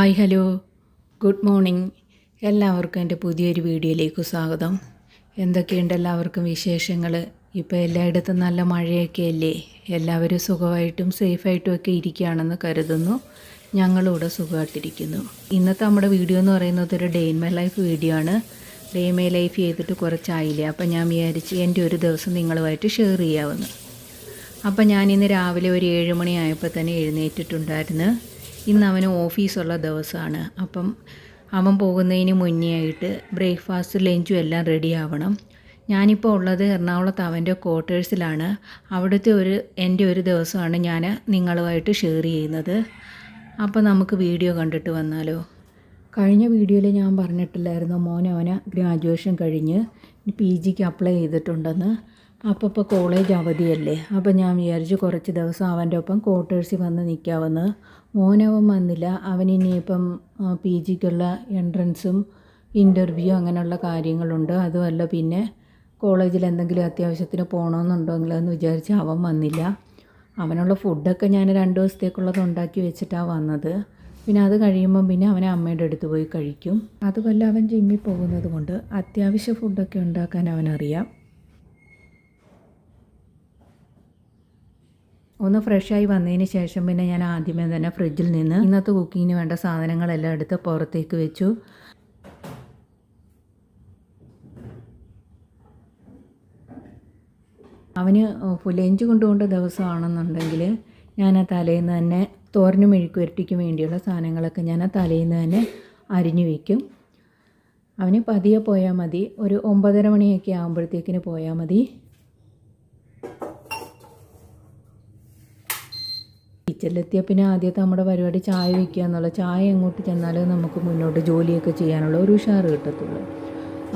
Hi hello. Good morning. എല്ലാവർക്കും എന്റെ പുതിയൊരു വീഡിയോയിലേക്ക് സ്വാഗതം. എന്തൊക്കെയുണ്ട് എല്ലാവർക്കും വിശേഷങ്ങൾ ഇപ്പോൾ എല്ലായിടത്തും നല്ല മഴയൊക്കെ അല്ലേ എല്ലാവരും സുഖമായിട്ടും സേഫായിട്ടും ഒക്കെ ഇരിക്കുകയാണെന്ന് കരുതുന്നു. ഞങ്ങളിവിടെ സുഖമായിട്ടിരിക്കുന്നു. ഇന്നത്തെ നമ്മുടെ വീഡിയോ എന്ന് പറയുന്നത് ഒരു day in my life video ആണ്. ഡേ മൈ ലൈഫ് ചെയ്തിട്ട് കുറച്ചായില്ലേ? അപ്പം ഞാൻ വിചാരിച്ച് എന്റെ ഒരു ദിവസം നിങ്ങളുമായിട്ട് ഷെയർ ചെയ്യാമെന്ന് അപ്പം ഞാൻ ഇന്ന് രാവിലെ ഒരു ഏഴ് മണിയായപ്പോൾ തന്നെ എഴുന്നേറ്റിട്ടുണ്ടായിരുന്നു. ഇന്ന് അവന് ഓഫീസുള്ള ദിവസമാണ് അപ്പം അവൻ പോകുന്നതിന് മുന്നേ ആയിട്ട് ബ്രേക്ക്ഫാസ്റ്റ് ലഞ്ചും എല്ലാം റെഡി ആവണം. ഞാനിപ്പോൾ ഉള്ളത് എറണാകുളത്ത് അവന്റെ ക്വാർട്ടേഴ്സിലാണ് അവിടുത്തെ ഒരു എന്റെ ഒരു ദിവസമാണ് ഞാൻ നിങ്ങളുമായിട്ട് ഷെയർ ചെയ്യുന്നത്. അപ്പോൾ നമുക്ക് വീഡിയോ കണ്ടിട്ട് വന്നാലോ? കഴിഞ്ഞ വീഡിയോയിൽ ഞാൻ പറഞ്ഞിട്ടില്ലായിരുന്നു മോൻ അവന് ഗ്രാജുവേഷൻ കഴിഞ്ഞ് പി ജിക്ക് അപ്ലൈ ചെയ്തിട്ടുണ്ടെന്ന്. അപ്പോൾ ഇപ്പോൾ കോളേജ് അവധിയല്ലേ. അപ്പോൾ ഞാൻ വിചാരിച്ചു കുറച്ച് ദിവസം അവന്റെ ഒപ്പം ക്വാർട്ടേഴ്സിൽ വന്ന് നിൽക്കാമെന്ന് മോനവൻ വന്നില്ല. അവൻ ഇനിയിപ്പം പി ജിക്കുള്ള എൻട്രൻസും ഇന്റർവ്യൂ അങ്ങനെയുള്ള കാര്യങ്ങളുണ്ട്. അതുമല്ല പിന്നെ കോളേജിൽ എന്തെങ്കിലും അത്യാവശ്യത്തിന് പോകണമെന്നുണ്ടെങ്കിൽ എന്ന് വിചാരിച്ച് അവൻ വന്നില്ല. അവനുള്ള ഫുഡൊക്കെ ഞാൻ രണ്ട് ദിവസത്തേക്കുള്ളത് ഉണ്ടാക്കി വെച്ചിട്ടാണ് വന്നത്. പിന്നെ അത് കഴിയുമ്പം പിന്നെ അവനെ അമ്മയുടെ അടുത്ത് പോയി കഴിക്കും. അതുമല്ല അവൻ ജിമ്മിൽ പോകുന്നത് കൊണ്ട് അത്യാവശ്യ ഫുഡൊക്കെ ഉണ്ടാക്കാൻ അവനറിയാം. ഒന്ന് ആയി വന്നതിന് ശേഷം പിന്നെ ഞാൻ ആദ്യമേ തന്നെ ഫ്രിഡ്ജിൽ നിന്ന് ഇന്നത്തെ കുക്കിങ്ങിന് വേണ്ട സാധനങ്ങളെല്ലാം എടുത്ത് പുറത്തേക്ക് വെച്ചു. അവന് ലഞ്ച് കൊണ്ടുകൊണ്ട് ദിവസമാണെന്നുണ്ടെങ്കിൽ ഞാൻ ആ തലേന്ന് തന്നെ തോരനും മെഴുക്കുവരട്ടിക്കും വേണ്ടിയുള്ള സാധനങ്ങളൊക്കെ ഞാൻ ആ തലേന്ന് തന്നെ അരിഞ്ഞു വയ്ക്കും അവന് പതിയെ പോയാൽ മതി. ഒരു ഒമ്പതര മണിയൊക്കെ ആകുമ്പോഴത്തേക്കിന് പോയാൽ മതി. കിച്ചണിലെത്തിയ പിന്നെ ആദ്യത്തെ നമ്മുടെ പരിപാടി ചായ വയ്ക്കുക എന്നുള്ള ചായ എങ്ങോട്ട് ചെന്നാലേ നമുക്ക് മുന്നോട്ട് ജോലിയൊക്കെ ചെയ്യാനുള്ള ഒരു ഉഷാറ് കിട്ടത്തുള്ളൂ.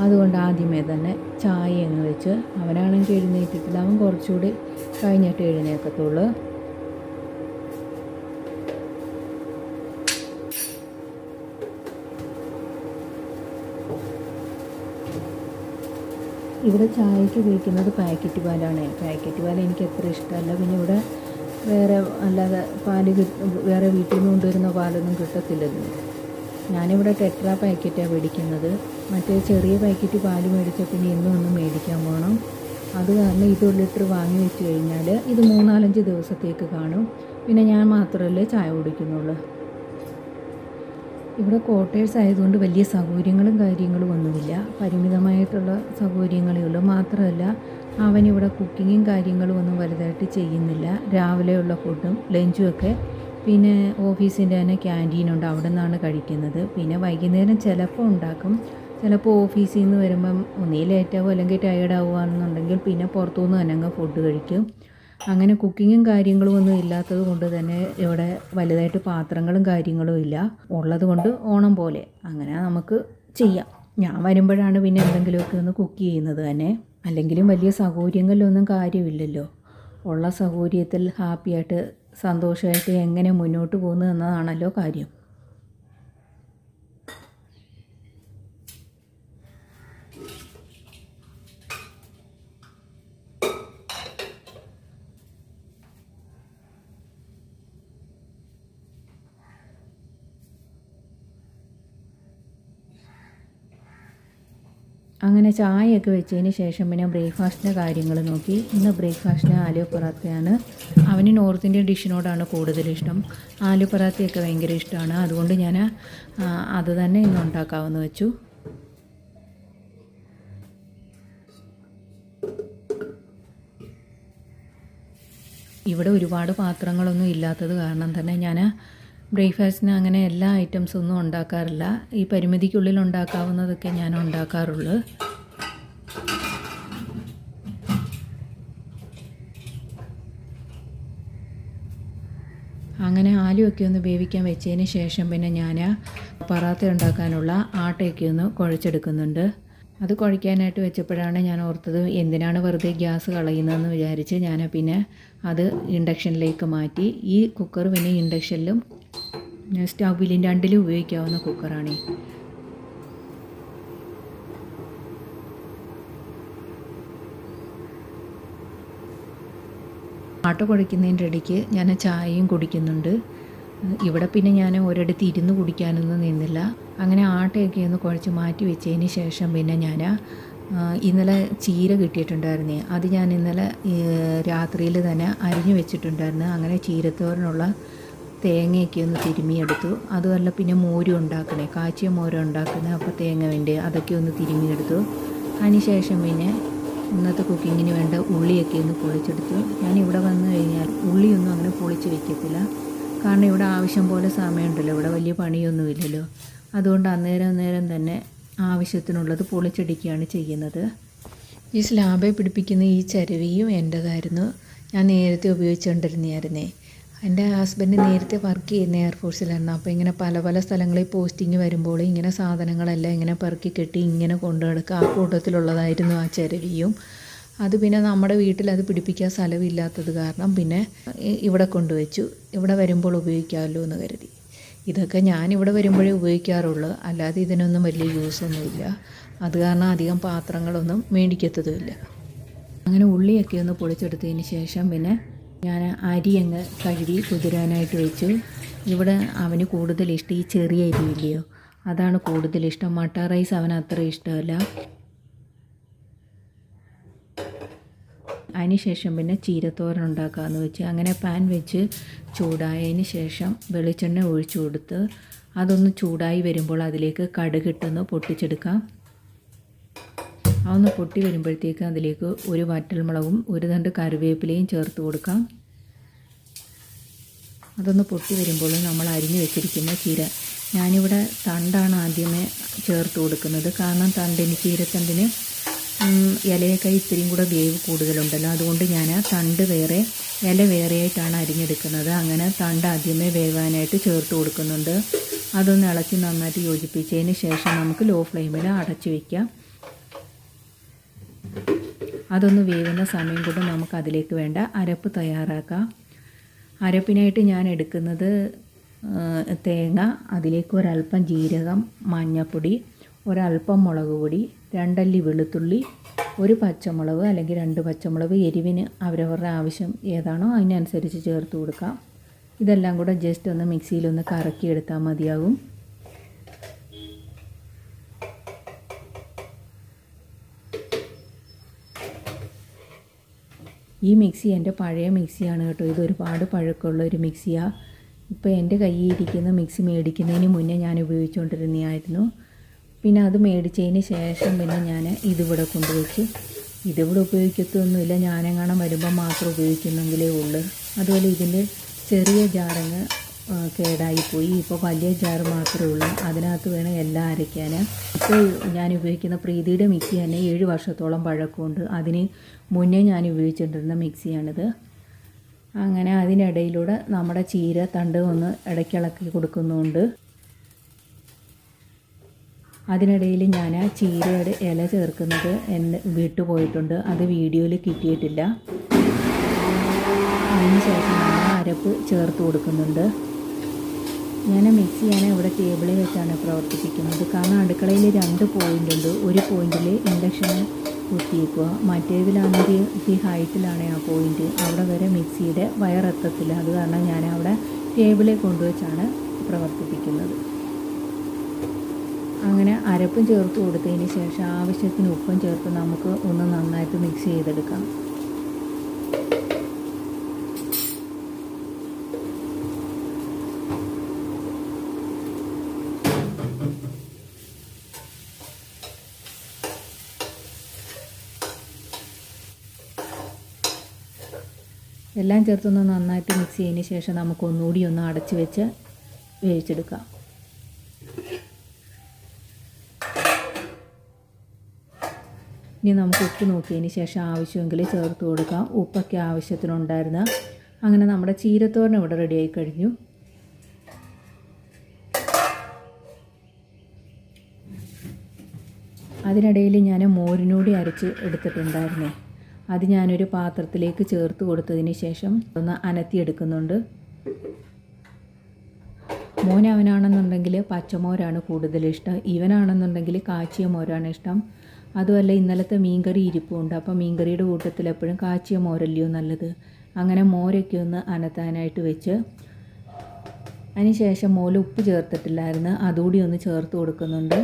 അതുകൊണ്ട് ആദ്യമേ തന്നെ ചായ അങ്ങ് വെച്ച് അവനാണെങ്കിൽ എഴുന്നേറ്റിട്ടില്ല അവൻ കുറച്ചുകൂടി കഴിഞ്ഞിട്ട് എഴുന്നേക്കത്തുള്ളൂ. ഇവിടെ ചായക്ക് ഉപയോഗിക്കുന്നത് പാക്കറ്റ് പാലാണ്. പാക്കറ്റ് പാൽ എനിക്ക് അത്ര ഇഷ്ടമല്ല. പിന്നെ ഇവിടെ വേറെ അല്ലാതെ പാൽ വേറെ വീട്ടിൽ നിന്ന് കൊണ്ടുവരുന്ന പാലൊന്നും കിട്ടത്തില്ലല്ലോ. ഞാനിവിടെ ടെട്ര പാക്കറ്റാണ് മേടിക്കുന്നത്. മറ്റേ ചെറിയ പാക്കറ്റ് പാൽ മേടിച്ചാൽ പിന്നെ ഇന്നും ഒന്നും മേടിക്കാൻ പോകണം അത് കാരണം ഇത് ഒരു ലിറ്റർ വാങ്ങി വെച്ച് കഴിഞ്ഞാൽ ഇത് മൂന്നാലഞ്ച് ദിവസത്തേക്ക് കാണും. പിന്നെ ഞാൻ മാത്രമല്ലേ ചായ കുടിക്കുന്നുള്ളൂ. ഇവിടെ ക്വാർട്ടേഴ്സ് ആയതുകൊണ്ട് വലിയ സൗകര്യങ്ങളും കാര്യങ്ങളും ഒന്നുമില്ല. പരിമിതമായിട്ടുള്ള സൗകര്യങ്ങളേ ഉള്ളൂ. മാത്രമല്ല അവനിവിടെ കുക്കിങ്ങും കാര്യങ്ങളും ഒന്നും വലുതായിട്ട് ചെയ്യുന്നില്ല. രാവിലെയുള്ള ഫുഡും ലഞ്ചും ഒക്കെ പിന്നെ ഓഫീസിന്റെ തന്നെ ക്യാന്റീനുണ്ട് അവിടെ നിന്നാണ് കഴിക്കുന്നത്. പിന്നെ വൈകുന്നേരം ചിലപ്പോൾ ഉണ്ടാക്കും. ചിലപ്പോൾ ഓഫീസിൽ നിന്ന് വരുമ്പം ലേറ്റ് ലേറ്റാവും അല്ലെങ്കിൽ ടയേർഡ് ആവുകയാണെന്നുണ്ടെങ്കിൽ പിന്നെ പുറത്തുനിന്ന് തന്നെ അങ്ങ് ഫുഡ് കഴിക്കും. അങ്ങനെ കുക്കിങ്ങും കാര്യങ്ങളും ഒന്നും ഇല്ലാത്തത് കൊണ്ട് തന്നെ ഇവിടെ വലുതായിട്ട് പാത്രങ്ങളും കാര്യങ്ങളും ഇല്ല. ഉള്ളത് കൊണ്ട് ഓണം പോലെ. അങ്ങനെ നമുക്ക് ചെയ്യാം. ഞാൻ വരുമ്പോഴാണ് പിന്നെ എന്തെങ്കിലുമൊക്കെ ഒന്ന് കുക്ക് ചെയ്യുന്നത് തന്നെ. അല്ലെങ്കിലും വലിയ സൗകര്യങ്ങളിലൊന്നും കാര്യമില്ലല്ലോ. ഉള്ള സൗകര്യത്തിൽ ഹാപ്പിയായിട്ട് സന്തോഷമായിട്ട് എങ്ങനെ മുന്നോട്ട് പോകുന്നു എന്നതാണല്ലോ കാര്യം. അങ്ങനെ ചായയൊക്കെ വെച്ചതിന് ശേഷം പിന്നെ ബ്രേക്ക്ഫാസ്റ്റിന്റെ കാര്യങ്ങൾ നോക്കി. ഇന്ന് ബ്രേക്ക്ഫാസ്റ്റിന് ആലു പൊറാത്തയാണ്. അവന് നോർത്ത് ഇന്ത്യൻ ഡിഷിനോടാണ് കൂടുതൽ ഇഷ്ടം. ആലു പൊറാത്തയൊക്കെ ഭയങ്കര ഇഷ്ടമാണ്. അതുകൊണ്ട് ഞാൻ അത് തന്നെ ഇന്ന് ഉണ്ടാക്കാമെന്ന് വെച്ചു. ഇവിടെ ഒരുപാട് പാത്രങ്ങളൊന്നും ഇല്ലാത്തത് കാരണം തന്നെ ഞാൻ ബ്രേക്ക്ഫാസ്റ്റിന് അങ്ങനെ എല്ലാ ഐറ്റംസും ഒന്നും ഉണ്ടാക്കാറില്ല. ഈ പരിമിതിക്കുള്ളിൽ ഉണ്ടാക്കാവുന്നതൊക്കെ ഞാൻ ഉണ്ടാക്കാറുള്ളൂ. അങ്ങനെ ആലുവൊക്കെ ഒന്ന് വേവിക്കാൻ വെച്ചതിന് ശേഷം പിന്നെ ഞാൻ പറാത്ത ഉണ്ടാക്കാനുള്ള ആട്ടയൊക്കെ ഒന്ന് കുഴച്ചെടുക്കുന്നുണ്ട്. അത് കുഴയ്ക്കാനായിട്ട് വെച്ചപ്പോഴാണ് ഞാൻ ഓർത്തത് എന്തിനാണ് വെറുതെ ഗ്യാസ് കളയുന്നതെന്ന് വിചാരിച്ച് ഞാൻ പിന്നെ അത് ഇൻഡക്ഷനിലേക്ക് മാറ്റി. ഈ കുക്കർ പിന്നെ ഇൻഡക്ഷനിലും സ്റ്റൗവിലും രണ്ടിലും ഉപയോഗിക്കാവുന്ന കുക്കറാണ്. ആട്ട കുഴയ്ക്കുന്നതിന്റെ ഇടയ്ക്ക് ഞാൻ ചായയും കുടിക്കുന്നുണ്ട്. ഇവിടെ പിന്നെ ഞാൻ ഒരിടത്ത് ഇരുന്ന് കുടിക്കാനൊന്നും നിന്നില്ല. അങ്ങനെ ആട്ടയൊക്കെ ഒന്ന് കുഴച്ച് മാറ്റി വെച്ചതിന് ശേഷം പിന്നെ ഞാൻ ഇന്നലെ ചീര കിട്ടിയിട്ടുണ്ടായിരുന്നേ. അത് ഞാൻ ഇന്നലെ രാത്രിയിൽ തന്നെ അരിഞ്ഞു വെച്ചിട്ടുണ്ടായിരുന്നു. അങ്ങനെ ചീരത്തോരനുള്ള തേങ്ങയൊക്കെ ഒന്ന് തിരുമിയെടുത്തു അതുമല്ല പിന്നെ മോരും ഉണ്ടാക്കണേ കാച്ചിയ മോരം ഉണ്ടാക്കുന്നത് അപ്പോൾ തേങ്ങ വേണ്ടി അതൊക്കെ ഒന്ന് തിരുമിയെടുത്തു അതിന് ശേഷം പിന്നെ ഇന്നത്തെ കുക്കിങ്ങിന് വേണ്ട ഉള്ളിയൊക്കെ ഒന്ന് പൊളിച്ചെടുത്തു. ഞാൻ ഇവിടെ വന്നു കഴിഞ്ഞാൽ ഉള്ളിയൊന്നും അങ്ങനെ പൊളിച്ച് വെക്കത്തില്ല. കാരണം ഇവിടെ ആവശ്യം പോലെ സമയമുണ്ടല്ലോ. ഇവിടെ വലിയ പണിയൊന്നുമില്ലല്ലോ. അതുകൊണ്ട് അന്നേരം അന്നേരം തന്നെ ആവശ്യത്തിനുള്ളത് പൊളിച്ചടിക്കുകയാണ് ചെയ്യുന്നത്. ഈ സ്ലാബെ പിടിപ്പിക്കുന്ന ഈ ചരുവിയും എന്റേതായിരുന്നു ഞാൻ നേരത്തെ ഉപയോഗിച്ചുകൊണ്ടിരുന്നതായിരുന്നേ. എന്റെ ഹസ്ബൻഡ് നേരത്തെ വർക്ക് ചെയ്യുന്ന എയർഫോഴ്സിലായിരുന്നു അപ്പോൾ ഇങ്ങനെ പല പല സ്ഥലങ്ങളിൽ പോസ്റ്റിങ് വരുമ്പോൾ ഇങ്ങനെ സാധനങ്ങളെല്ലാം ഇങ്ങനെ പെറുക്കി കെട്ടി ഇങ്ങനെ കൊണ്ടു ആ കൂട്ടത്തിലുള്ളതായിരുന്നു ആ ചരവിയും. അത് പിന്നെ നമ്മുടെ വീട്ടിൽ അത് പിടിപ്പിക്കാൻ സ്ഥലമില്ലാത്തത് കാരണം പിന്നെ ഇവിടെ കൊണ്ടുവച്ചു. ഇവിടെ വരുമ്പോൾ ഉപയോഗിക്കാമല്ലോ എന്ന് കരുതി. ഇതൊക്കെ ഞാൻ ഇവിടെ വരുമ്പോഴേ ഉപയോഗിക്കാറുള്ളൂ. അല്ലാതെ ഇതിനൊന്നും വലിയ യൂസൊന്നുമില്ല അത് കാരണം അധികം പാത്രങ്ങളൊന്നും മേടിക്കത്തതുമില്ല. അങ്ങനെ ഉള്ളിയൊക്കെ ഒന്ന് പൊളിച്ചെടുത്തതിന് ശേഷം പിന്നെ ഞാൻ അരി അങ്ങ് കഴുകി കുതിരാനായിട്ട് വെച്ചു. ഇവിടെ അവന് കൂടുതൽ ഇഷ്ടം ഈ ചെറിയ അരി ഇല്ലയോ? അതാണ് കൂടുതൽ ഇഷ്ടം. മട്ട റൈസ് അവന് അത്ര ഇഷ്ടമല്ല. അതിനുശേഷം പിന്നെ ചീരത്തോരൻ ഉണ്ടാക്കാമെന്ന് വെച്ച് അങ്ങനെ പാൻ വെച്ച് ചൂടായതിന് ശേഷം വെളിച്ചെണ്ണ ഒഴിച്ചു കൊടുത്ത് അതൊന്ന് ചൂടായി വരുമ്പോൾ അതിലേക്ക് കടുകിട്ടൊന്ന് പൊട്ടിച്ചെടുക്കാം. അതൊന്ന് പൊട്ടി വരുമ്പോഴത്തേക്ക് അതിലേക്ക് ഒരു വറ്റൽമുളകും ഒരു തണ്ട് കറിവേപ്പിലയും ചേർത്ത് കൊടുക്കാം. അതൊന്ന് പൊട്ടി വരുമ്പോൾ നമ്മൾ അരിഞ്ഞു വെച്ചിരിക്കുന്ന ചീര. ഞാനിവിടെ തണ്ടാണ് ആദ്യമേ ചേർത്ത് കൊടുക്കുന്നത്. കാരണം തണ്ടിന് ചീരത്തണ്ടിന് ഇലയൊക്കെ ഇത്തിരിയും കൂടെ വേവ് കൂടുതലുണ്ടല്ലോ. അതുകൊണ്ട് ഞാൻ ആ തണ്ട് വേറെ ഇല വേറെയായിട്ടാണ് അരിഞ്ഞെടുക്കുന്നത്. അങ്ങനെ തണ്ട് ആദ്യമേ വേവാനായിട്ട് ചേർത്ത് കൊടുക്കുന്നുണ്ട്. അതൊന്ന് ഇളക്കി നന്നായിട്ട് യോജിപ്പിച്ചതിന് ശേഷം നമുക്ക് ലോ ഫ്ലെയിമിൽ അടച്ചു വയ്ക്കാം അതൊന്ന് വേവുന്ന സമയം കൊണ്ട് നമുക്ക് അതിലേക്ക് വേണ്ട അരപ്പ് തയ്യാറാക്കാം. അരപ്പിനായിട്ട് ഞാൻ എടുക്കുന്നത് തേങ്ങ അതിലേക്ക് ഒരല്പം ജീരകം മഞ്ഞൾപ്പൊടി ഒരല്പം മുളക് പൊടി രണ്ടല്ലി വെളുത്തുള്ളി ഒരു പച്ചമുളക് അല്ലെങ്കിൽ രണ്ട് പച്ചമുളക് എരിവിന് അവരവരുടെ ആവശ്യം ഏതാണോ അതിനനുസരിച്ച് ചേർത്ത് കൊടുക്കാം. ഇതെല്ലാം കൂടെ ജസ്റ്റ് ഒന്ന് മിക്സിയിലൊന്ന് കറക്കിയെടുത്താൽ മതിയാകും ഈ മിക്സി എന്റെ പഴയ മിക്സിയാണ് കേട്ടോ. ഇത് ഒരുപാട് പഴക്കമുള്ള ഒരു മിക്സിയാണ് ഇപ്പോൾ എന്റെ കയ്യിൽ ഇരിക്കുന്ന മിക്സി മേടിക്കുന്നതിന് മുന്നേ ഞാൻ ഉപയോഗിച്ചുകൊണ്ടിരുന്നതായിരുന്നു. പിന്നെ അത് മേടിച്ചതിന് ശേഷം പിന്നെ ഞാൻ ഇതിവിടെ കൊണ്ടുവച്ചു. ഇതിവിടെ ഉപയോഗിക്കത്തൊന്നുമില്ല. ഞാനെങ്ങാനും വരുമ്പോൾ മാത്രം ഉപയോഗിക്കുന്നെങ്കിലേ ഉള്ളൂ. അതുപോലെ ഇതിന്റെ ചെറിയ ജാറങ്ങ് കേടായിപ്പോയി. ഇപ്പോൾ വലിയ ജാർ മാത്രമേ ഉള്ളൂ. അതിനകത്ത് വേണം എല്ലാം അരയ്ക്കാൻ. ഇപ്പോൾ ഞാൻ ഉപയോഗിക്കുന്ന പ്രീതിയുടെ മിക്സി തന്നെ ഏഴ് വർഷത്തോളം പഴക്കമുണ്ട്. അതിന് മുന്നേ ഞാൻ ഉപയോഗിച്ചിട്ടിരുന്ന മിക്സിയാണിത്. അങ്ങനെ അതിനിടയിലൂടെ നമ്മുടെ ചീര തണ്ട് ഒന്ന് ഇടയ്ക്കിളക്കി കൊടുക്കുന്നുണ്ട്. അതിനിടയിൽ ഞാൻ ആ ചീരയുടെ ഇല ചേർക്കുന്നത് എന്നെ വിട്ടുപോയിട്ടുണ്ട്. അത് വീഡിയോയിൽ കിട്ടിയിട്ടില്ല. അതിന് ശേഷം നമ്മൾ അരപ്പ് ചേർത്ത് കൊടുക്കുന്നുണ്ട്. ഞാൻ മിക്സി ഞാൻ ഇവിടെ ടേബിളിൽ വെച്ചാണ് പ്രവർത്തിപ്പിക്കുന്നത്. കാരണം അടുക്കളയിൽ രണ്ട് പോയിന്റ് ഉണ്ട്. ഒരു പോയിന്റിൽ ഇൻഡക്ഷൻ കുത്തിയേക്കുക മറ്റേതിലാണെങ്കിൽ ഈ ഹൈറ്റിലാണ് ആ പോയിന്റ് അവിടെ വരെ മിക്സിയുടെ വയറെത്തത്തില്ല അത് കാരണം ഞാൻ അവിടെ ടേബിളിൽ കൊണ്ടുവച്ചാണ് പ്രവർത്തിപ്പിക്കുന്നത്. അങ്ങനെ അരപ്പും ചേർത്ത് കൊടുത്തതിന് ശേഷം ആവശ്യത്തിന് ഉപ്പും ചേർത്ത് നമുക്ക് ഒന്ന് നന്നായിട്ട് മിക്സ് ചെയ്തെടുക്കാം. എല്ലാം ചേർത്തൊന്ന് നന്നായിട്ട് മിക്സ് ചെയ്തതിന് ശേഷം നമുക്ക് ഒന്നുകൂടി ഒന്ന് അടച്ച് വെച്ച് വേവിച്ചെടുക്കാം. ഇനി നമുക്ക് ഉപ്പ് നോക്കിയതിന് ശേഷം ആവശ്യമെങ്കിൽ ചേർത്ത് കൊടുക്കാം. ഉപ്പൊക്കെ ആവശ്യത്തിനുണ്ടായിരുന്ന അങ്ങനെ നമ്മുടെ ചീരത്തോരൻ ഇവിടെ റെഡിയായി കഴിഞ്ഞു. അതിനിടയിൽ ഞാൻ മോരിനൂടി അരച്ച് എടുത്തിട്ടുണ്ടായിരുന്നേ. അത് ഞാനൊരു പാത്രത്തിലേക്ക് ചേർത്ത് കൊടുത്തതിന് ശേഷം ഒന്ന് അനത്തിയെടുക്കുന്നുണ്ട്. മോൻ അവനാണെന്നുണ്ടെങ്കിൽ പച്ചമോരാണ് കൂടുതൽ ഇഷ്ടം. ഇവനാണെന്നുണ്ടെങ്കിൽ കാച്ചിയ മോരാണ് ഇഷ്ടം. അതുമല്ല ഇന്നലത്തെ മീൻകറി ഇരിപ്പുണ്ട്. അപ്പോൾ മീൻകറിയുടെ കൂട്ടത്തിൽ എപ്പോഴും കാച്ചിയ മോരല്ലയോ നല്ലത്. അങ്ങനെ മോരൊക്കെ ഒന്ന് അനത്താനായിട്ട് വെച്ച് അതിനുശേഷം മോൽ ഉപ്പ് ചേർത്തിട്ടില്ലായിരുന്നു. അതുകൂടി ഒന്ന് ചേർത്ത് കൊടുക്കുന്നുണ്ട്.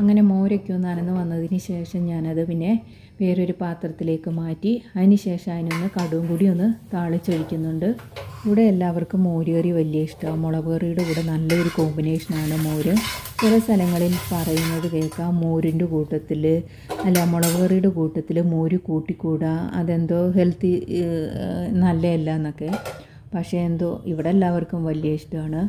അങ്ങനെ മോരൊക്കെ ഒന്ന് അനന്ന് വന്നതിന് ശേഷം ഞാനത് പിന്നെ വേറൊരു പാത്രത്തിലേക്ക് മാറ്റി. അതിന് ശേഷം അതിനൊന്ന് കടുവും കൂടി ഒന്ന് താളിച്ചൊഴിക്കുന്നുണ്ട്. ഇവിടെ എല്ലാവർക്കും മോര് കറി വലിയ ഇഷ്ടമാണ് മുളക് കറിയുടെ കൂടെ നല്ലൊരു കോമ്പിനേഷനാണ് മോര്. ചില സ്ഥലങ്ങളിൽ പറയുന്നത് കേൾക്കാം മോരിന്റെ കൂട്ടത്തിൽ അല്ല മുളക് കറിയുടെ കൂട്ടത്തിൽ മോര് കൂട്ടിക്കൂടാ അതെന്തോ ഹെൽത്തി നല്ലതല്ല എന്നൊക്കെ. പക്ഷേ എന്തോ ഇവിടെ എല്ലാവർക്കും വലിയ ഇഷ്ടമാണ്.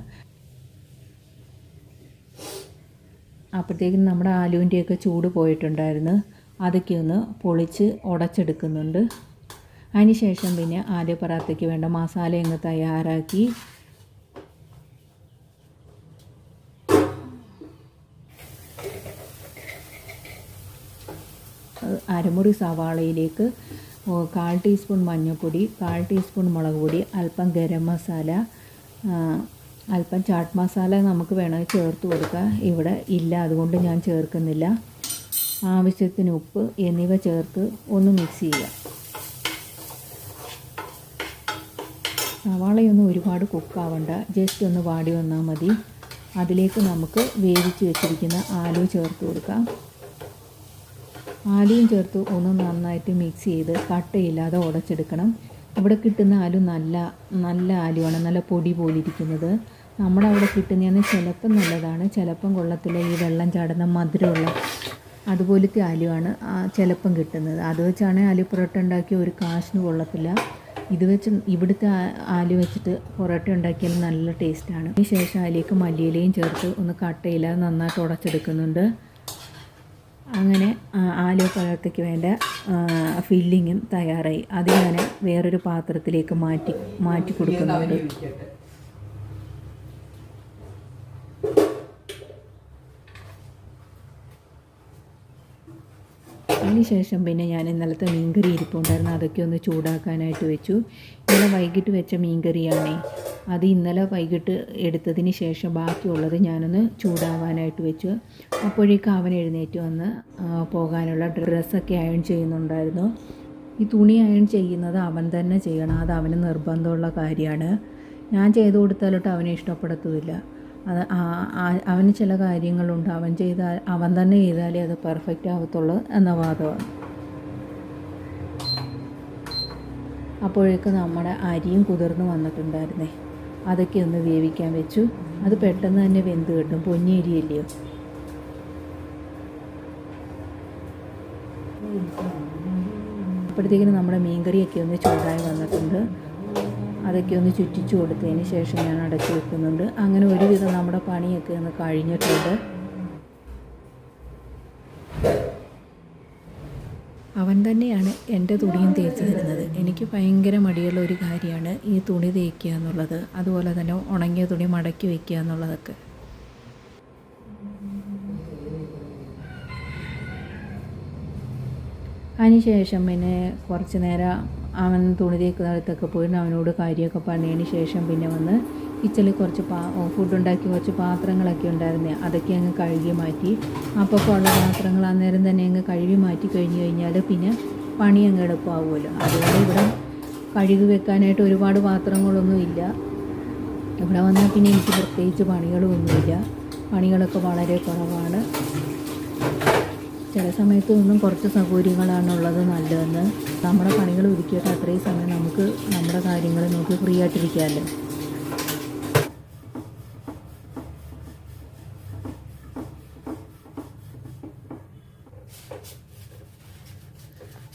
അപ്പോഴത്തേക്കും നമ്മുടെ ആലുവിന്റെയൊക്കെ ചൂട് പോയിട്ടുണ്ടായിരുന്നു. അതൊക്കെ ഒന്ന് പൊളിച്ച് ഉടച്ചെടുക്കുന്നുണ്ട്. അതിന് ശേഷം പിന്നെ ആദ്യ പറാത്തയ്ക്ക് വേണ്ട മസാല അങ്ങ് തയ്യാറാക്കി. അരമുറി സവാളയിലേക്ക് കാൽ ടീസ്പൂൺ മഞ്ഞൾപ്പൊടി കാൽ ടീസ്പൂൺ മുളക് പൊടി അല്പം ഗരം മസാല അല്പം ചാട്ട് മസാല നമുക്ക് വേണമെങ്കിൽ ചേർത്ത് കൊടുക്കാം. ഇവിടെ ഇല്ല അതുകൊണ്ട് ഞാൻ ചേർക്കുന്നില്ല. ആവശ്യത്തിന് ഉപ്പ് എന്നിവ ചേർത്ത് ഒന്ന് മിക്സ് ചെയ്യുക. സവാളയൊന്നും ഒരുപാട് കുക്കാവണ്ട. ജസ്റ്റ് ഒന്ന് വാടി വന്നാൽ മതി. അതിലേക്ക് നമുക്ക് വേവിച്ച് വെച്ചിരിക്കുന്ന ആലു ചേർത്ത് കൊടുക്കാം. ആലുവും ചേർത്ത് ഒന്ന് നന്നായിട്ട് മിക്സ് ചെയ്ത് കട്ടയില്ലാതെ ഉടച്ചെടുക്കണം. ഇവിടെ കിട്ടുന്ന ആലു നല്ല നല്ല ആലുവാണ്. നല്ല പൊടി പോലിരിക്കുന്നത്. നമ്മുടെ അവിടെ കിട്ടുന്നതെന്ന് ചിലപ്പം നല്ലതാണ്. ചിലപ്പം കൊള്ളത്തില്ല. ഈ വെള്ളം ചാടുന്ന മധുരമുള്ള അതുപോലത്തെ ആലുവാണ് ചിലപ്പം കിട്ടുന്നത്. അത് വെച്ചാണ് ആലു പൊറോട്ട ഉണ്ടാക്കി ഒരു കാശിന് കൊള്ളത്തില്ല. ഇത് വെച്ച് ഇവിടുത്തെ ആലു വെച്ചിട്ട് പൊറോട്ട ഉണ്ടാക്കിയാൽ നല്ല ടേസ്റ്റാണ് അതിന് ശേഷം അതിലേക്ക് മല്ലിയിലയും ചേർത്ത് ഒന്ന് കട്ടയില നന്നായിട്ട് ഉടച്ചെടുക്കുന്നുണ്ട്. അങ്ങനെ ആലു പഴത്തേക്ക് വേണ്ട ഫില്ലിങ്ങും തയ്യാറായി. അത് ഞാൻ വേറൊരു പാത്രത്തിലേക്ക് മാറ്റി മാറ്റി കൊടുക്കുന്നുണ്ട്. അതിന് ശേഷം പിന്നെ ഞാൻ ഇന്നലത്തെ മീൻകറി ഇരിപ്പുണ്ടായിരുന്നു. അതൊക്കെ ഒന്ന് ചൂടാക്കാനായിട്ട് വെച്ചു. ഇന്നലെ വൈകിട്ട് വെച്ച മീൻകറിയാണേ. അത് ഇന്നലെ വൈകിട്ട് എടുത്തതിന് ശേഷം ബാക്കിയുള്ളത് ഞാനൊന്ന് ചൂടാവാനായിട്ട് വെച്ചു. അപ്പോഴേക്കും അവൻ എഴുന്നേറ്റ് വന്ന് പോകാനുള്ള ഡ്രസ്സൊക്കെ അയൺ ചെയ്യുന്നുണ്ടായിരുന്നു. ഈ തുണി അയൺ ചെയ്യുന്നത് അവൻ തന്നെ ചെയ്യണം. അത് അവന് നിർബന്ധമുള്ള കാര്യമാണ്. ഞാൻ ചെയ്തു കൊടുത്താലോട്ട് അവനെ ഇഷ്ടപ്പെടത്തുമില്ല അത് അവന് ചില കാര്യങ്ങളുണ്ട്. അവൻ ചെയ്താൽ അവൻ തന്നെ ചെയ്താലേ അത് പെർഫെക്റ്റ് ആവത്തുള്ളൂ എന്ന വാദമാണ്. അപ്പോഴേക്ക് നമ്മുടെ അരിയും കുതിർന്ന് വന്നിട്ടുണ്ടായിരുന്നേ. അതൊക്കെ ഒന്ന് വേവിക്കാൻ വെച്ചു. അത് പെട്ടെന്ന് തന്നെ വെന്ത് കിട്ടും. പൊന്നിയരിയല്ലയോ? അപ്പോഴത്തേക്കിനും നമ്മുടെ മീൻകറിയൊക്കെ ഒന്ന് ചൂടായി വന്നിട്ടുണ്ട്. അതൊക്കെ ഒന്ന് ചുറ്റിച്ചു കൊടുത്തതിന് ശേഷം ഞാൻ അടച്ചു വെക്കുന്നുണ്ട്. അങ്ങനെ ഒരുവിധം നമ്മുടെ പണിയൊക്കെ ഒന്ന് കഴിഞ്ഞിട്ടുണ്ട്. അവൻ തന്നെയാണ് എന്റെ തുണിയും തേച്ച് തരുന്നത്. എനിക്ക് ഭയങ്കര മടിയുള്ള ഒരു കാര്യമാണ് ഈ തുണി തേക്കുക എന്നുള്ളത്. അതുപോലെ തന്നെ ഉണങ്ങിയ തുണി മടക്കി വയ്ക്കുക എന്നുള്ളതൊക്കെ. അതിനുശേഷം പിന്നെ കുറച്ച് നേരം അവൻ തുണി തേക്കുന്നിടത്തൊക്കെ പോയിട്ട് അവനോട് കാര്യമൊക്കെ പറഞ്ഞതിന് ശേഷം പിന്നെ വന്ന് കിച്ചണിൽ കുറച്ച് പാ ഫുഡ് ഉണ്ടാക്കി കുറച്ച് പാത്രങ്ങളൊക്കെ ഉണ്ടായിരുന്നേ. അതൊക്കെ അങ്ങ് കഴുകി മാറ്റി. അപ്പോൾ ഉള്ള പാത്രങ്ങൾ അന്നേരം തന്നെ അങ്ങ് കഴുകി മാറ്റി കഴിഞ്ഞ് കഴിഞ്ഞാൽ പിന്നെ പണി അങ്ങ് എളുപ്പമാവുമല്ലോ. അതുകൊണ്ട് ഇവിടെ കഴുകി വെക്കാനായിട്ട് ഒരുപാട് പാത്രങ്ങളൊന്നും ഇല്ല. ഇവിടെ വന്നാൽ പിന്നെ എനിക്ക് പ്രത്യേകിച്ച് പണികളൊന്നുമില്ല. പണികളൊക്കെ വളരെ കുറവാണ്. ചില സമയത്ത് ഒന്നും കുറച്ച് സൗകര്യങ്ങളാണുള്ളത് നല്ലതെന്ന്. നമ്മുടെ പണികൾ ഒരുക്കിയിട്ട് അത്രയും സമയം നമുക്ക് നമ്മുടെ കാര്യങ്ങൾ നോക്കി ഫ്രീ ആയിട്ടിരിക്കാമല്ലോ.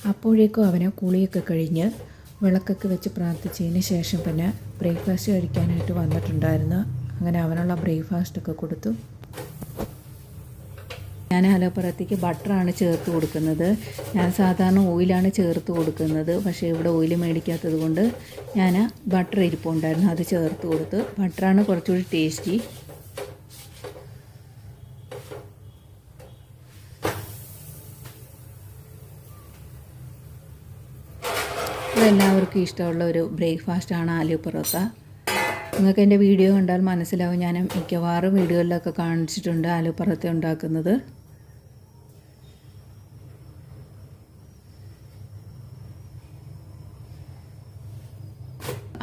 അപ്പോഴേക്കും അവനെ കുളിയൊക്കെ കഴിഞ്ഞ് വിളക്കൊക്കെ വെച്ച് പ്രാർത്ഥിച്ചതിന് ശേഷം പിന്നെ ബ്രേക്ക്ഫാസ്റ്റ് കഴിക്കാനായിട്ട് വന്നിട്ടുണ്ടായിരുന്നു. അങ്ങനെ അവനുള്ള ബ്രേക്ക്ഫാസ്റ്റൊക്കെ കൊടുത്തു. ഞാൻ ഹലോപ്പറത്തേക്ക് ബട്ടറാണ് ചേർത്ത് കൊടുക്കുന്നത്. ഞാൻ സാധാരണ ഓയിലാണ് ചേർത്ത് കൊടുക്കുന്നത്. പക്ഷേ ഇവിടെ ഓയിൽ മേടിക്കാത്തത് കൊണ്ട് ഞാൻ ബട്ടർ ഇരിപ്പുണ്ടായിരുന്നു അത് ചേർത്ത് കൊടുത്ത്. ബട്ടറാണ് കുറച്ചുകൂടി ടേസ്റ്റി. ഇതെല്ലാവർക്കും ഇഷ്ടമുള്ള ഒരു ബ്രേക്ക്ഫാസ്റ്റാണ് ആലു പൊറോത്ത നിങ്ങൾക്ക് എന്റെ വീഡിയോ കണ്ടാൽ മനസ്സിലാവും ഞാൻ മിക്കവാറും വീഡിയോയിലൊക്കെ കാണിച്ചിട്ടുണ്ട് ആലു പൊറോത്ത ഉണ്ടാക്കുന്നത്.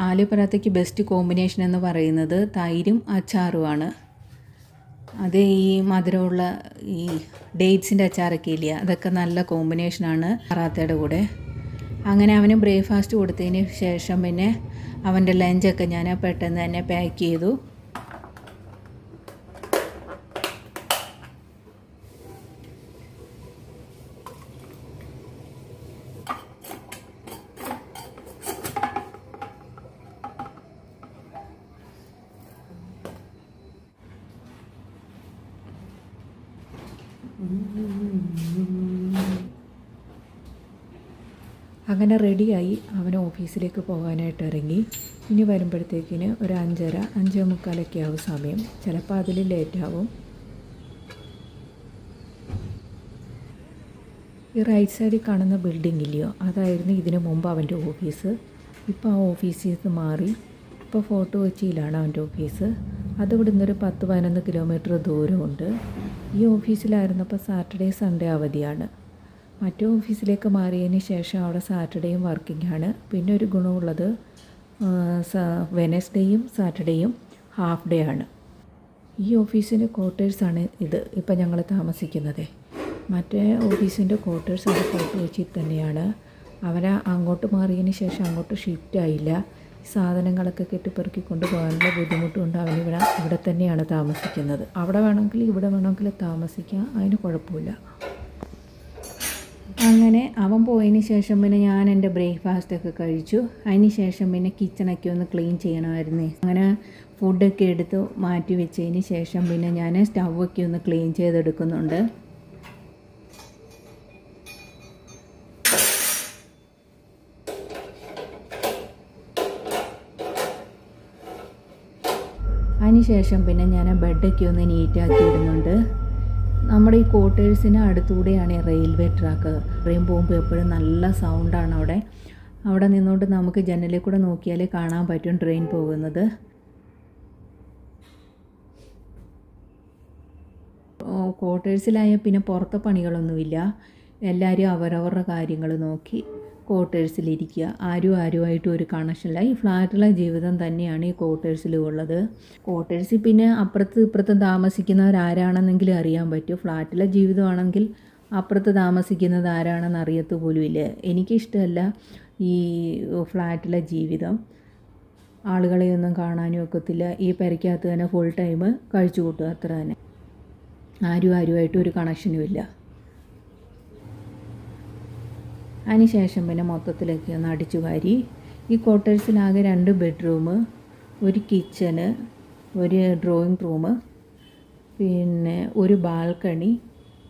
ആലു പറാത്തയ്ക്ക് ബെസ്റ്റ് കോമ്പിനേഷൻ എന്ന് പറയുന്നത് തൈരും അച്ചാറുമാണ് അത് ഈ മധുരമുള്ള ഈ ഡേറ്റ്സിന്റെ അച്ചാറൊക്കെ ഇല്ല അതൊക്കെ നല്ല കോമ്പിനേഷനാണ് പറാത്തയുടെ കൂടെ. അങ്ങനെ അവന് ബ്രേക്ക്ഫാസ്റ്റ് കൊടുത്തതിന് ശേഷം പിന്നെ അവന്റെ ലഞ്ചൊക്കെ ഞാൻ പെട്ടെന്ന് തന്നെ പാക്ക് ചെയ്തു. അങ്ങനെ റെഡിയായി അവൻ ഓഫീസിലേക്ക് പോകാനായിട്ട് ഇറങ്ങി. ഇനി വരുമ്പോഴത്തേക്കിന് ഒരു അഞ്ചര അഞ്ചേ മുക്കാലൊക്കെ ആവും സമയം. ചിലപ്പോൾ അതിൽ ലേറ്റാവും ഈ റൈറ്റ് സൈഡിൽ കാണുന്ന ബിൽഡിംഗ് ഇല്ലയോ? അതായിരുന്നു ഇതിന് മുമ്പ് അവന്റെ ഓഫീസ് ഇപ്പോൾ ആ ഓഫീസിൽ നിന്ന് മാറി. ഇപ്പോൾ ഫോർട്ട് കൊച്ചിയിലാണ് അവന്റെ ഓഫീസ് അത് ഇവിടെ നിന്നൊരു പത്ത് പതിനൊന്ന് കിലോമീറ്റർ ദൂരമുണ്ട്. ഈ ഓഫീസിലായിരുന്നപ്പോൾ സാറ്റർഡേ സൺഡേ അവധിയാണ്. മറ്റേ ഓഫീസിലേക്ക് മാറിയതിന് ശേഷം അവിടെ സാറ്റർഡേയും വർക്കിംഗ് ആണ് പിന്നെ ഒരു ഗുണമുള്ളത് വെനസ്ഡേയും സാറ്റർഡേയും ഹാഫ് ഡേ ആണ്. ഈ ഓഫീസിന്റെ ക്വാർട്ടേഴ്സാണ് ഇത് ഇപ്പം ഞങ്ങൾ താമസിക്കുന്നത്. മറ്റേ ഓഫീസിന്റെ ക്വാർട്ടേഴ്സ് അവിടെ ഫോട്ടോ വെച്ചിൽ തന്നെയാണ്. അവരെ അങ്ങോട്ട് മാറിയതിന് ശേഷം അങ്ങോട്ട് ഷിഫ്റ്റ് ആയില്ല. സാധനങ്ങളൊക്കെ കെട്ടിപ്പെറുക്കി കൊണ്ടുപോകാനുള്ള ബുദ്ധിമുട്ടുണ്ട്. അവനിവിടെ ഇവിടെ തന്നെയാണ് താമസിക്കുന്നത്. അവിടെ വേണമെങ്കിൽ ഇവിടെ വേണമെങ്കിൽ താമസിക്കാം. അതിന് കുഴപ്പമില്ല. അങ്ങനെ അവൻ പോയതിന് ശേഷം പിന്നെ ഞാൻ എന്റെ ബ്രേക്ക്ഫാസ്റ്റ് ഒക്കെ കഴിച്ചു. അതിന് ശേഷം പിന്നെ കിച്ചണൊക്കെ ഒന്ന് ക്ലീൻ ചെയ്യണമായിരുന്നേ. അങ്ങനെ ഫുഡൊക്കെ എടുത്ത് മാറ്റി വെച്ചതിന് ശേഷം പിന്നെ ഞാൻ സ്റ്റൗവൊക്കെ ഒന്ന് ക്ലീൻ ചെയ്തെടുക്കുന്നുണ്ട്. അതിനുശേഷം പിന്നെ ഞാൻ ബെഡൊക്കെ ഒന്ന് നീറ്റാക്കി ഇടുന്നുണ്ട്. നമ്മുടെ ഈ ക്വാർട്ടേഴ്സിന് അടുത്തൂടെയാണ് ഈ റെയിൽവേ ട്രാക്ക് ട്രെയിൻ പോകുമ്പോൾ എപ്പോഴും നല്ല സൗണ്ടാണ് അവിടെ. അവിടെ നിന്നുകൊണ്ട് നമുക്ക് ജനലിൽ കൂടെ നോക്കിയാലേ കാണാൻ പറ്റും ട്രെയിൻ പോകുന്നത്. ക്വാർട്ടേഴ്സിലായ പിന്നെ പുറത്തെ പണികളൊന്നുമില്ല. എല്ലാവരും അവരവരുടെ കാര്യങ്ങൾ നോക്കി. ക്വാർട്ടേഴ്സിലിരിക്കുക ആരും ആരുമായിട്ടും ഒരു കണക്ഷനില്ല ഈ ഫ്ലാറ്റിലെ ജീവിതം തന്നെയാണ് ഈ ക്വാർട്ടേഴ്സിലും ഉള്ളത് ക്വാർട്ടേഴ്സിൽ പിന്നെ അപ്പുറത്ത് ഇപ്പുറത്തും താമസിക്കുന്നവരാരാണെന്നെങ്കിലും അറിയാൻ പറ്റും. ഫ്ലാറ്റിലെ ജീവിതമാണെങ്കിൽ അപ്പുറത്ത് താമസിക്കുന്നത് ആരാണെന്ന് അറിയത്ത് പോലുമില്ല എനിക്കിഷ്ടമല്ല ഈ ഫ്ലാറ്റിലെ ജീവിതം. ആളുകളെയൊന്നും കാണാനും ഒക്കത്തില്ല. ഈ പെരയ്ക്കകത്ത് തന്നെ ഫുൾ ടൈം കഴിച്ചു കൂട്ടുക അത്ര തന്നെ. ആരും ആരുമായിട്ടും ഒരു കണക്ഷനും ഇല്ല. അതിനുശേഷം പിന്നെ മൊത്തത്തിലേക്ക് ഒന്ന് അടിച്ചു വാരി. ഈ ക്വാർട്ടേഴ്സിലാകെ രണ്ട് ബെഡ്റൂം ഒരു കിച്ചന് ഒരു ഡ്രോയിങ് റൂം പിന്നെ ഒരു ബാൽക്കണി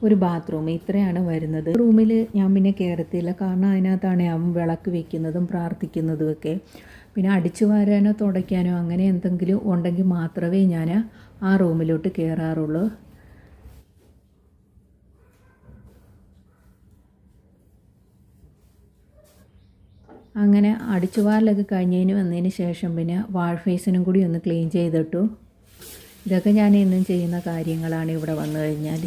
ഒരു ബാത്റൂം ഇത്രയാണ് വരുന്നത്. റൂമിൽ ഞാൻ പിന്നെ കയറത്തില്ല കാരണം അതിനകത്താണ് അവൻ വിളക്ക് വെക്കുന്നതും പ്രാർത്ഥിക്കുന്നതും ഒക്കെ. പിന്നെ അടിച്ചു വാരാനോ തുടയ്ക്കാനോ അങ്ങനെ എന്തെങ്കിലും ഉണ്ടെങ്കിൽ മാത്രമേ ഞാൻ ആ റൂമിലോട്ട് കയറാറുള്ളൂ അങ്ങനെ അടിച്ചുവാരലൊക്കെ കഴിഞ്ഞതിന് വന്നതിന് ശേഷം പിന്നെ വാഷ് ഫേസിനും കൂടി ഒന്ന് ക്ലീൻ ചെയ്തിട്ടു. ഇതൊക്കെ ഞാൻ ഇന്നും ചെയ്യുന്ന കാര്യങ്ങളാണ് ഇവിടെ വന്നു കഴിഞ്ഞാൽ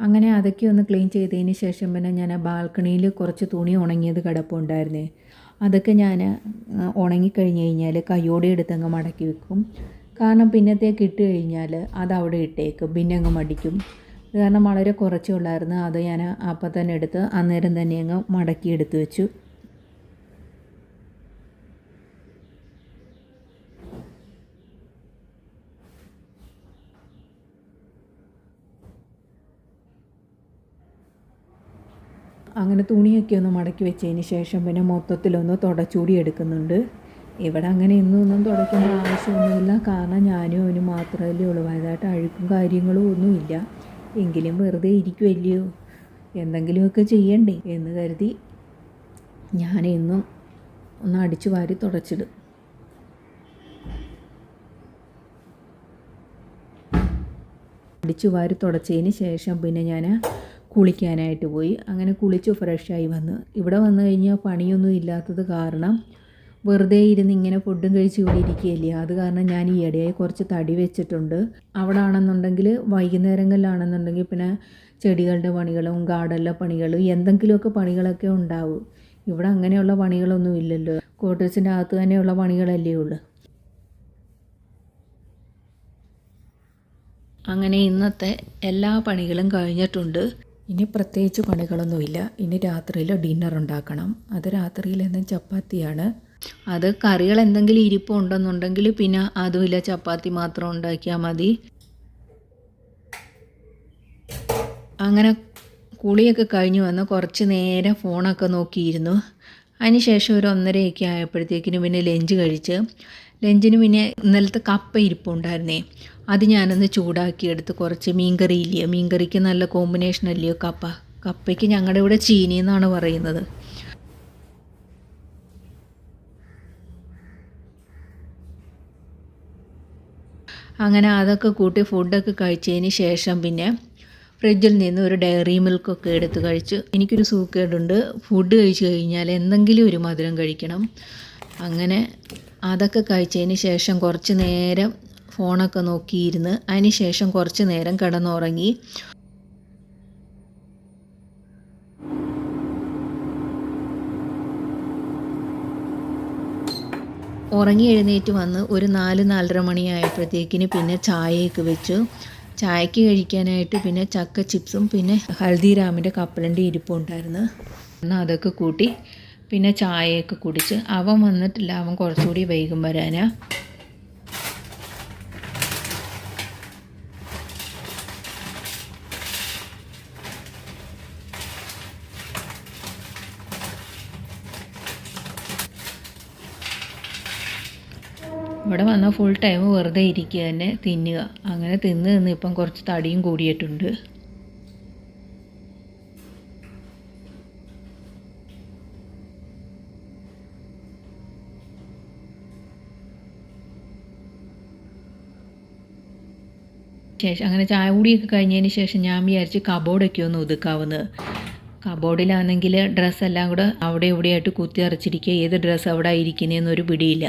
അങ്ങനെ അതൊക്കെ ഒന്ന് ക്ലീൻ ചെയ്തതിന് ശേഷം പിന്നെ ഞാൻ ബാൽക്കണിയിൽ കുറച്ച് തുണി ഉണങ്ങിയത് കിടപ്പുണ്ടായിരുന്നേ അതൊക്കെ ഞാൻ ഉണങ്ങിക്കഴിഞ്ഞ് കഴിഞ്ഞാൽ കയ്യോടെ എടുത്തങ്ങ് മടക്കി വെക്കും. കാരണം പിന്നത്തേക്ക് ഇട്ട് കഴിഞ്ഞാൽ അത് അവിടെ ഇട്ടേക്കും പിന്നെ അങ്ങ് മടിക്കും. കാരണം വളരെ കുറച്ചേ ഉള്ളായിരുന്നു. അത് ഞാൻ അപ്പം തന്നെ എടുത്ത് അന്നേരം തന്നെ അങ്ങ് മടക്കി എടുത്ത് വെച്ചു. അങ്ങനെ തുണിയൊക്കെ ഒന്ന് മടക്കി വെച്ചതിന് ശേഷം പിന്നെ മൊത്തത്തിലൊന്ന് തുടച്ചൂടി എടുക്കുന്നുണ്ട്. ഇവിടെ അങ്ങനെ ഇന്നൊന്നും തുടയ്ക്കേണ്ട ആവശ്യമൊന്നുമില്ല. കാരണം ഞാനും അവനും മാത്രമല്ലേ ഉള്ളൂ. വലുതായിട്ട് അഴുക്കും കാര്യങ്ങളും ഒന്നുമില്ല. എങ്കിലും വെറുതെ ഇരിക്കുമല്ലയോ എന്തെങ്കിലുമൊക്കെ ചെയ്യണ്ടേ എന്ന് കരുതി ഞാൻ ഇന്നും ഒന്ന് അടിച്ചു വാരി തുടച്ചിടും. അടിച്ചു വാരി തുടച്ചതിന് ശേഷം പിന്നെ ഞാൻ കുളിക്കാനായിട്ട് പോയി. അങ്ങനെ കുളിച്ച് ഫ്രഷായി വന്ന്. ഇവിടെ വന്നു കഴിഞ്ഞാൽ പണിയൊന്നും ഇല്ലാത്തത് കാരണം വെറുതെ ഇരുന്ന് ഇങ്ങനെ ഫുഡും കഴിച്ച് ഇവിടെ ഇരിക്കുകയല്ലേ. അത് കാരണം ഞാൻ ഈ ഇടയായി കുറച്ച് തടി വെച്ചിട്ടുണ്ട്. അവിടെ ആണെന്നുണ്ടെങ്കിൽ വൈകുന്നേരങ്ങളിലാണെന്നുണ്ടെങ്കിൽ പിന്നെ ചെടികളുടെ പണികളും ഗാർഡനിലെ പണികളും എന്തെങ്കിലുമൊക്കെ പണികളൊക്കെ ഉണ്ടാവും. ഇവിടെ അങ്ങനെയുള്ള പണികളൊന്നും ഇല്ലല്ലോ. ക്വാർട്ടേഴ്സിന്റെ അകത്ത് തന്നെയുള്ള പണികളല്ലേ ഉള്ളൂ. അങ്ങനെ ഇന്നത്തെ എല്ലാ പണികളും കഴിഞ്ഞിട്ടുണ്ട്. ഇനി പ്രത്യേകിച്ച് പണികളൊന്നുമില്ല. ഇനി രാത്രിയിൽ ഡിന്നർ ഉണ്ടാക്കണം. അത് രാത്രിയിൽ എന്നും ചപ്പാത്തിയാണ്. അത് കറികൾ എന്തെങ്കിലും ഇരിപ്പുണ്ടെന്നുണ്ടെങ്കിൽ പിന്നെ അതുമില്ല ചപ്പാത്തി മാത്രം ഉണ്ടാക്കിയാൽ മതി. അങ്ങനെ കുളിയൊക്കെ കഴിഞ്ഞു വന്ന് കുറച്ച് നേരം ഫോണൊക്കെ നോക്കിയിരുന്നു. അതിനുശേഷം ഒരു ഒന്നരയൊക്കെ ആയപ്പോഴത്തേക്കിനും പിന്നെ ലഞ്ച് കഴിച്ച്. ലഞ്ചിന് പിന്നെ ഇന്നലത്തെ കപ്പ ഇരിപ്പുണ്ടായിരുന്നേ. അത് ഞാനൊന്ന് ചൂടാക്കിയെടുത്ത് കുറച്ച് മീൻകറി ഇല്ലയോ മീൻകറിക്ക് നല്ല കോമ്പിനേഷൻ അല്ലയോ കപ്പ? കപ്പയ്ക്ക് ഞങ്ങളുടെ ഇവിടെ ചീനി എന്നാണ് പറയുന്നത്. അങ്ങനെ അതൊക്കെ കൂട്ടി ഫുഡൊക്കെ കഴിച്ചതിന് ശേഷം പിന്നെ ഫ്രിഡ്ജിൽ നിന്ന് ഒരു ഡയറി മിൽക്കൊക്കെ എടുത്ത് കഴിച്ചു എനിക്കൊരു സൂക്കേടുണ്ട്. ഫുഡ് കഴിച്ചു കഴിഞ്ഞാൽ എന്തെങ്കിലും ഒരു മധുരം കഴിക്കണം. അങ്ങനെ അതൊക്കെ കഴിച്ചതിന് ശേഷം കുറച്ച് നേരം ഫോണൊക്കെ നോക്കിയിരുന്ന് അതിന് ശേഷം കുറച്ച് നേരം കിടന്നുറങ്ങി. ഉറങ്ങി എഴുന്നേറ്റ് വന്ന് ഒരു നാല് നാലര മണിയായപ്പോഴത്തേക്കിന് പിന്നെ ചായയൊക്കെ വെച്ചു. ചായക്ക് കഴിക്കാനായിട്ട് പിന്നെ ചക്ക ചിപ്സും പിന്നെ ഹൽദിറാമിന്റെ കപ്പലണ്ടി ഇരിപ്പുണ്ടായിരുന്നു എന്നാൽ അതൊക്കെ കൂട്ടി പിന്നെ ചായയൊക്കെ കുടിച്ച് അവൻ വന്നിട്ടില്ല. അവൻ കുറച്ചുകൂടി വൈകും വരാനാ. ഇവിടെ വന്നാൽ ഫുൾ ടൈം വെറുതെ ഇരിക്കുക തന്നെ തിന്നുക. അങ്ങനെ തിന്ന് തിന്ന് ഇപ്പം കുറച്ച് തടിയും കൂടിയിട്ടുണ്ട്. ശേഷം അങ്ങനെ ചായ കൂടിയൊക്കെ കഴിഞ്ഞതിന് ശേഷം ഞാൻ വിചാരിച്ച് കബോർഡൊക്കെ ഒന്ന് ഒതുക്കാവുന്നത് കബോർഡിലാണെങ്കിൽ ഡ്രസ്സെല്ലാം കൂടെ അവിടെ ഇവിടെയായിട്ട് കുത്തി അറച്ചിരിക്കുക ഏത് ഡ്രസ്സ് അവിടെ ഇരിക്കുന്നതെന്നൊരു പിടിയില്ല.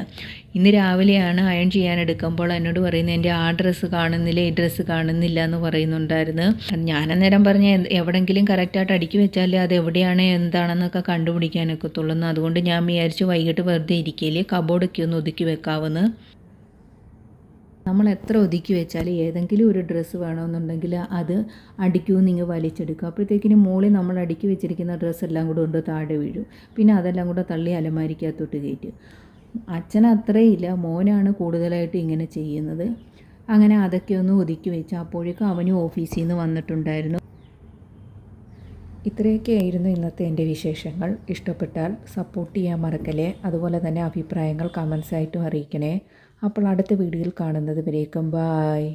ഇന്ന് രാവിലെയാണ് അയൺ ചെയ്യാൻ എടുക്കുമ്പോൾ എന്നോട് പറയുന്നത് എന്റെ ആ ഡ്രസ്സ് കാണുന്നില്ല ഈ ഡ്രസ്സ് കാണുന്നില്ല എന്ന് പറയുന്നുണ്ടായിരുന്നു. ഞാൻ അന്നേരം പറഞ്ഞ എവിടെങ്കിലും കറക്റ്റായിട്ട് അടുക്കി വെച്ചാൽ അത് എവിടെയാണ് എന്താണെന്നൊക്കെ കണ്ടുപിടിക്കാനൊക്കെ തുള്ളുന്നു അതുകൊണ്ട് ഞാൻ വിചാരിച്ചു വൈകിട്ട് വെറുതെ ഇരിക്കലേ കബോർഡൊക്കെ ഒന്ന് ഒതുക്കി വെക്കാവുന്ന. നമ്മൾ എത്ര ഒതുക്കി വെച്ചാൽ ഏതെങ്കിലും ഒരു ഡ്രസ്സ് വേണമെന്നുണ്ടെങ്കിൽ അത് അടിക്കുമെന്ന് നിങ്ങൾ വലിച്ചെടുക്കുക അപ്പോഴത്തേക്കിന് മുകളിൽ നമ്മൾ അടുക്കി വെച്ചിരിക്കുന്ന ഡ്രസ്സ് എല്ലാം കൂടെ കൊണ്ട് താഴെ വീഴും. പിന്നെ അതെല്ലാം കൂടെ തള്ളി അലമാരിക്കകത്തോട്ട് കയറ്റും. അച്ഛൻ അത്രയില്ല. മോനാണ് കൂടുതലായിട്ട് ഇങ്ങനെ ചെയ്യുന്നത്. അങ്ങനെ അതൊക്കെ ഒന്ന് ഒതുക്കി വെച്ച് അപ്പോഴേക്കും അവനും ഓഫീസിൽ നിന്ന് വന്നിട്ടുണ്ടായിരുന്നു. ഇത്രയൊക്കെ ആയിരുന്നു ഇന്നത്തെ എന്റെ വിശേഷങ്ങൾ. ഇഷ്ടപ്പെട്ടാൽ സപ്പോർട്ട് ചെയ്യാൻ മറക്കലേ അതുപോലെ തന്നെ അഭിപ്രായങ്ങൾ കമൻസായിട്ടും അറിയിക്കണേ. അപ്പോൾ അടുത്ത വീഡിയോയിൽ കാണുന്നത് വരേക്കും. ബായ്